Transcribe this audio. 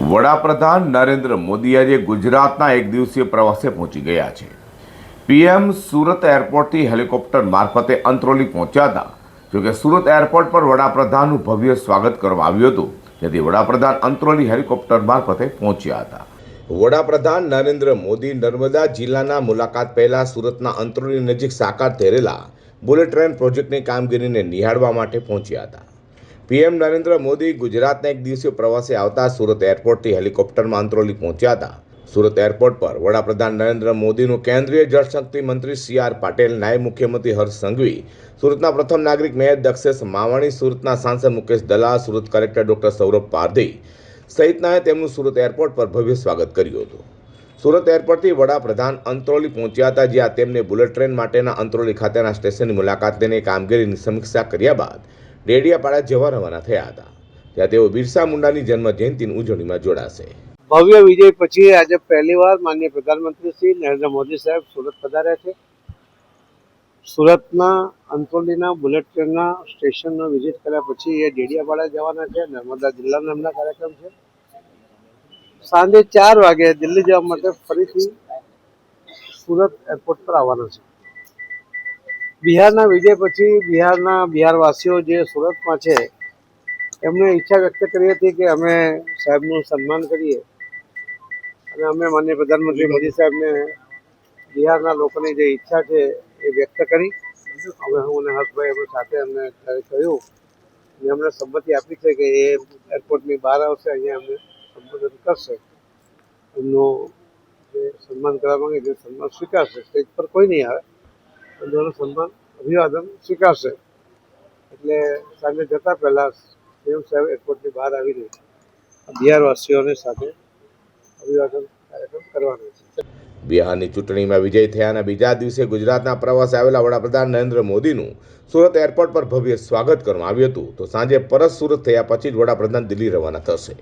વડાપ્રધાન નરેન્દ્ર મોદી આજે ગુજરાતના એક દિવસીય પ્રવાસે પહોંચી ગયા છે. પીએમ સુરત એરપોર્ટથી હેલિકોપ્ટર મારફતે અંત્રોલી પહોંચ્યા હતા જોકે સુરત એરપોર્ટ પર વડાપ્રધાનનું ભવ્ય સ્વાગત કરવામાં આવ્યું હતું, જેથી વડાપ્રધાન અંત્રોલી હેલિકોપ્ટર મારફતે પહોંચ્યા હતા. વડાપ્રધાન નરેન્દ્ર મોદી નર્મદા જિલ્લાના મુલાકાત પહેલા સુરતના અંત્રોલી નજીક સાકાર થયેલા બુલેટ ટ્રેન પ્રોજેક્ટની કામગીરીને નિહાળવા માટે પહોંચ્યા હતા. પીએમ નરેન્દ્ર મોદી ગુજરાતના એક દિવસીય પ્રવાસે આવતા સુરત એરપોર્ટથી હેલિકોપ્ટરમાં અંતરોલી પહોંચ્યા હતા. સુરત એરપોર્ટ પર વડાપ્રધાન નરેન્દ્ર મોદીનું કેન્દ્રીય જળશક્તિ મંત્રી સી આર પાટેલ, નાયબ મુખ્યમંત્રી હર્ષ સંઘવી, સુરતના પ્રથમ નાગરિક મેયર દક્ષેશ માવાણી, સુરતના સાંસદ મુકેશ દલાલ, સુરત કલેક્ટર ડોક્ટર સૌરભ પારધી સહિતનાએ તેમનું સુરત એરપોર્ટ પર ભવ્ય સ્વાગત કર્યું હતું. સુરત એરપોર્ટથી વડાપ્રધાન અંત્રોલી પહોંચ્યા હતા, જ્યાં તેમને બુલેટ ટ્રેન માટેના અંત્રોલી ખાતેના સ્ટેશનની મુલાકાત લઈને કામગીરીની સમીક્ષા કર્યા બાદ ડેડિયાપાડા જવા રવાના થયા હતા. ત્યાં તેઓ બિરસા મુંડાની જન્મ ઉજવણીમાં જોડાશે. ભવ્ય વિજય પછી આજે પહેલીવાર માનનીય પ્રધાનમંત્રી શ્રી નરેન્દ્ર મોદી સાહેબ સુરત પધાર્યા છે. સુરતના અંતોલીના બુલેટ ટ્રેનના સ્ટેશનનો વિઝિટ કર્યા પછી એ ડેડિયાપાડા જવાના છે. નર્મદા જિલ્લાના એમના કાર્યક્રમ છે. સાંજે ચાર વાગે દિલ્હી જવા માટે ફરીથી સુરત એરપોર્ટ પર આવવાના છે. બિહારના વિજય પછી બિહારના બિહારવાસીઓ જે સુરતમાં છે, એમને ઈચ્છા વ્યક્ત કરી હતી કે અમે સાહેબનું સન્માન કરીએ. અને અમે માન્ય પ્રધાનમંત્રી મોદી સાહેબને બિહારના લોકોની જે ઈચ્છા છે એ વ્યક્ત કરી. હવે હું અને હર્ષભાઈ અમે સાથે અમને કહ્યું અને અમને સંમતિ આપી છે કે એ એરપોર્ટની બહાર આવશે, અહીંયા અમને સંબોધન કરશે. એમનું જે સન્માન કરવા માંગે છે સન્માન સ્વીકારશે. સ્ટેજ પર કોઈ નહીં આવે. પણ સન્માન અભિવાદન સ્વીકારશે. એટલે સાંજે જતા પહેલાં સીએમ સાહેબ એરપોર્ટની બહાર આવીને બિહારવાસીઓની સાથે અભિવાદન કાર્યક્રમ કરવાનો છે. બિહારની ચૂંટણીમાં વિજય થયાના બીજા દિવસે ગુજરાતના પ્રવાસે આવેલા વડાપ્રધાન નરેન્દ્ર મોદીનું સુરત એરપોર્ટ પર ભવ્ય સ્વાગત કરવામાં આવ્યું હતું. તો સાંજે પરત સુરત થયા પછી જ વડાપ્રધાન દિલ્હી રવાના થશે.